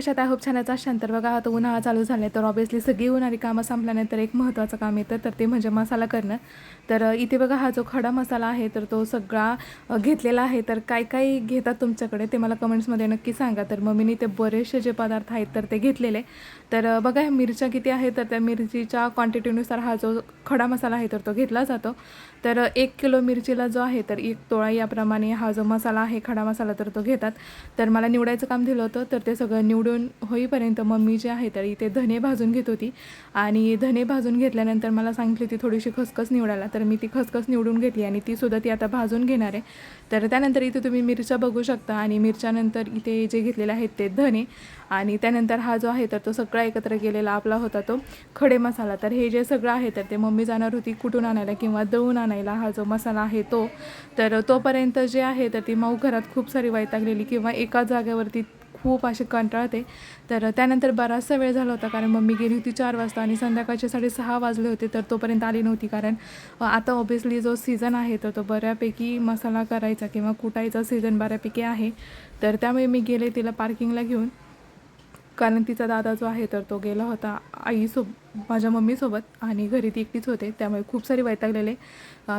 कशात आहे? खूप छानच असाल तर बघा आता उन्हाळा चालू झाला आहे तर ऑब्वियसली सगळी होणारी कामं संपल्यानंतर एक महत्त्वाचं काम येतं तर ते म्हणजे मसाला करणं. तर इथे बघा हा जो खडा मसाला आहे तर तो सगळा घेतलेला आहे. तर काय काय घेतात तुमच्याकडे ते मला कमेंट्समध्ये नक्की सांगा. तर मम्मीने ते बरेचसे जे पदार्थ आहेत तर ते घेतलेले. तर बघा ह्या मिरच्या किती आहेत? तर त्या मिरचीच्या क्वांटिटीनुसार हा जो खडा मसाला आहे तर तो घेतला जातो. तर एक किलो मिरचीला जो आहे तर एक तोळा याप्रमाणे हा जो मसाला आहे खडा मसाला तर तो घेतात. तर मला निवडायचं काम दिलं होतं तर ते सगळं निवडून होईपर्यंत मम्मी जे आहे तर इथे धने भाजून घेत होती. आणि धने भाजून घेतल्यानंतर मला सांगितली ती थोडीशी खसखस निवडायला. तर मी ती खसखस निवडून घेतली आणि ती सुद्धा ती आता भाजून घेणार आहे. तर त्यानंतर इथे तुम्ही मिरच्या बघू शकता आणि मिरच्यानंतर इथे जे घेतलेले आहेत ते धने. आणि त्यानंतर हा जो आहे तर तो सगळा एकत्र केलेला आपला होता तो खडे मसाला. तर हे जे सगळं आहे तर ते मम्मी जाणार होती कुठून आणायला किंवा दळून आणायला हा जो मसाला आहे तो. तर तोपर्यंत जे आहे तर ती माऊ घरात खूप सारी वैतागलेली किंवा एका जागेवरती खूप असे कंटाळते. तर त्यानंतर बराचसा वेळ झाला होता कारण मम्मी गेली होती चार वाजता आणि संध्याकाळचे साडेसहा वाजले होते तर तोपर्यंत आली नव्हती. कारण आता ऑब्वियसली जो सीझन आहे तर तो बऱ्यापैकी मसाला करायचा किंवा कुटायचा सीझन बऱ्यापैकी आहे. तर त्यामुळे मी गेले तिला पार्किंगला घेऊन. कारण तिचा दादा जो आहे तर तो गेला होता आईसोब माझ्या मम्मीसोबत आणि घरी ती एकटीच होते त्यामुळे खूप सारे वैतागलेले.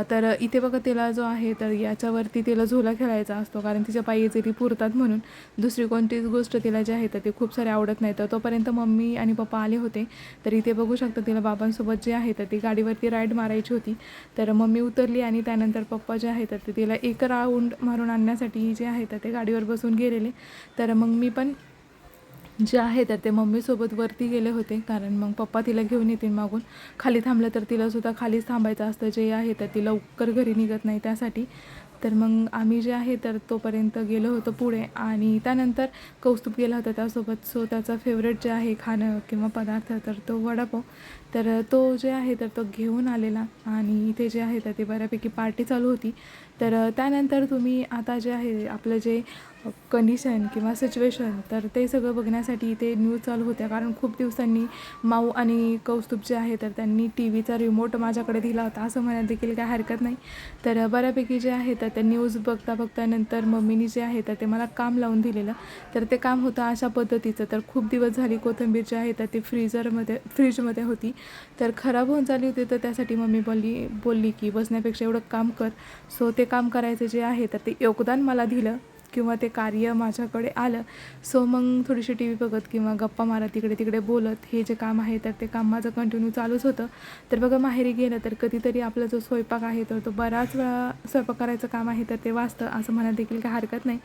तर इथे बघा तिला जो आहे तर याच्यावरती तिला झोला खेळायचा असतो कारण तिच्या पायी जरी पुरतात म्हणून दुसरी कोणतीच गोष्ट तिला जी आहे तर ती खूप सारे आवडत नाही. तर तोपर्यंत मम्मी आणि पप्पा आले होते. तर इथे बघू शकता तिला बाबांसोबत जे आहे तर ती गाडीवरती राईड मारायची होती. तर मम्मी उतरली आणि त्यानंतर पप्पा जे आहे तर ते तिला एक राऊंड मारून आणण्यासाठी जे आहे तर ते गाडीवर बसून गेलेले. तर मग मी पण जे आहे तर ते मम्मीसोबत वरती गेले होते. कारण मग पप्पा तिला घेऊन येतील मागून. खाली थांबलं तर तिलासुद्धा खालीच थांबायचं असतं. जे आहे तर ती लवकर घरी निघत नाही त्यासाठी. तर मग आम्ही जे आहे तर तोपर्यंत गेलो होतो पुढे. आणि त्यानंतर कौस्तुभ गेला होता त्यासोबत. सो त्याचा फेवरेट जे आहे खाणं किंवा पदार्थ तर तो वडापाव. तर तो जे आहे तर तो घेऊन आलेला. आणि इथे जे आहे तर ते बऱ्यापैकी पार्टी चालू होती. तर त्यानंतर तुम्ही आता जे आहे आपलं जे कंडिशन किंवा सिच्युएशन तर ते सगळं बघण्यासाठी इथे न्यूज चालू होत्या. कारण खूप दिवसांनी माऊ आणि कौस्तुभ जे आहे तर त्यांनी टी व्हीचा रिमोट माझ्याकडे दिला होता. असं म्हणायला देखील काय हरकत नाही. तर बऱ्यापैकी जे आहे तर ते न्यूज बघता बघता नंतर मम्मीनी जे आहे तर ते मला काम लावून दिलेलं. तर ते काम होतं अशा पद्धतीचं. तर खूप दिवस झाली कोथिंबीर जी आहे तर ती फ्रीजरमध्ये फ्रीजमध्ये होती. तर खराब होऊन चालली होती तर त्यासाठी मम्मी बोलली बोलली की बसण्यापेक्षा एवढं काम कर. सो ते काम करायचं जे आहे तर ते योगदान मला दिलं. किंवा ते कार्य माझ्याकडे आलं सो मग थोडीशी टी व्ही बघत किंवा गप्पा मारत तिकडे तिकडे बोलत हे जे काम आहे तर ते काम माझं कंटिन्यू चालूच होतं. तर बघा माहेरी गेलं तर कधीतरी आपला जो स्वयंपाक आहे तर तो बराच वेळा स्वयंपाक करायचं काम आहे तर ते वाचतं. असं म्हणायला देखील काही हरकत नाही.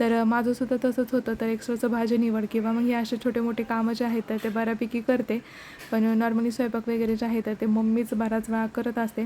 तर माझंसुद्धा तसंच होतं. तर एक्स्ट्राचं भाजी निवड किंवा मग हे असे छोटे मोठे कामं जे आहेत तर ते बऱ्यापैकी करते. पण नॉर्मली स्वयंपाक वगैरे जे आहे तर ते मम्मीच बराच वेळा करत असते.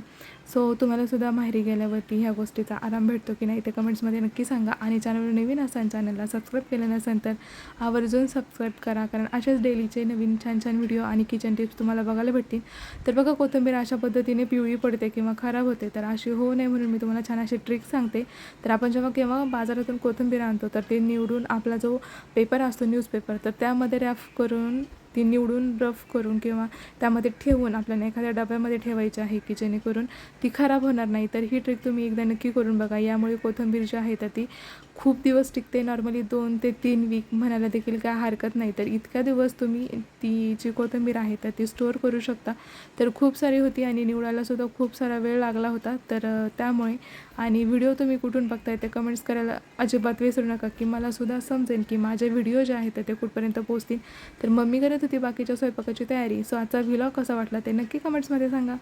सो तुम्हालासुद्धा माहेरी गेल्यावरती ह्या गोष्टीचा आराम भेटतो की नाही ते कमेंट्समध्ये नक्की सांगा. आणि चॅनल नवीन असाल चॅनलला सबस्क्राईब केलं नसेल तर आवर्जून सबस्क्राईब करा. कारण असेच डेलीचे नवीन छान छान व्हिडिओ आणि किचन टिप्स तुम्हाला बघायला भेटतील. तर बघा कोथिंबीर अशा पद्धतीने पिवळी पडते किंवा खराब होते तर अशी होऊ नये म्हणून मी तुम्हाला छान अशी ट्रिक सांगते. तर आपण जेव्हा केव्हा बाजारातून कोथिंबीर आणतो तर ते निवडून आपला जो पेपर असतो न्यूजपेपर तर त्यामध्ये रॅफ करून ती निवडून रफ करून किंवा त्यामध्ये ठेवून आपल्याला एखाद्या डब्यामध्ये ठेवायची आहे की जेणेकरून ती खराब होणार नाही. तर ही ट्रिक तुम्ही एकदा नक्की करून बघा. यामुळे कोथिंबीर जी आहे तर ती खूप दिवस टिकते. नॉर्मली दोन ते तीन वीक म्हणायला देखील काय हरकत नाही. तर इतक्या दिवस तुम्ही ती जी कोथिंबीर आहे तर ती स्टोअर करू शकता. तर खूप सारी होती आणि निवडायलासुद्धा खूप सारा वेळ लागला होता. तर त्यामुळे आणि व्हिडिओ तुम्ही कुठून बघताय ते कमेंट्स करायला अजिबात विसरू नका की मलासुद्धा समजेल की माझे व्हिडिओ जे आहेत ते कुठपर्यंत पोहोचतील. तर मम्मी करत होती बाकीच्या स्वयंपाकाची तयारी. सो आजचा व्हिलॉग कसा वाटला ते नक्की कमेंट्समध्ये सांगा.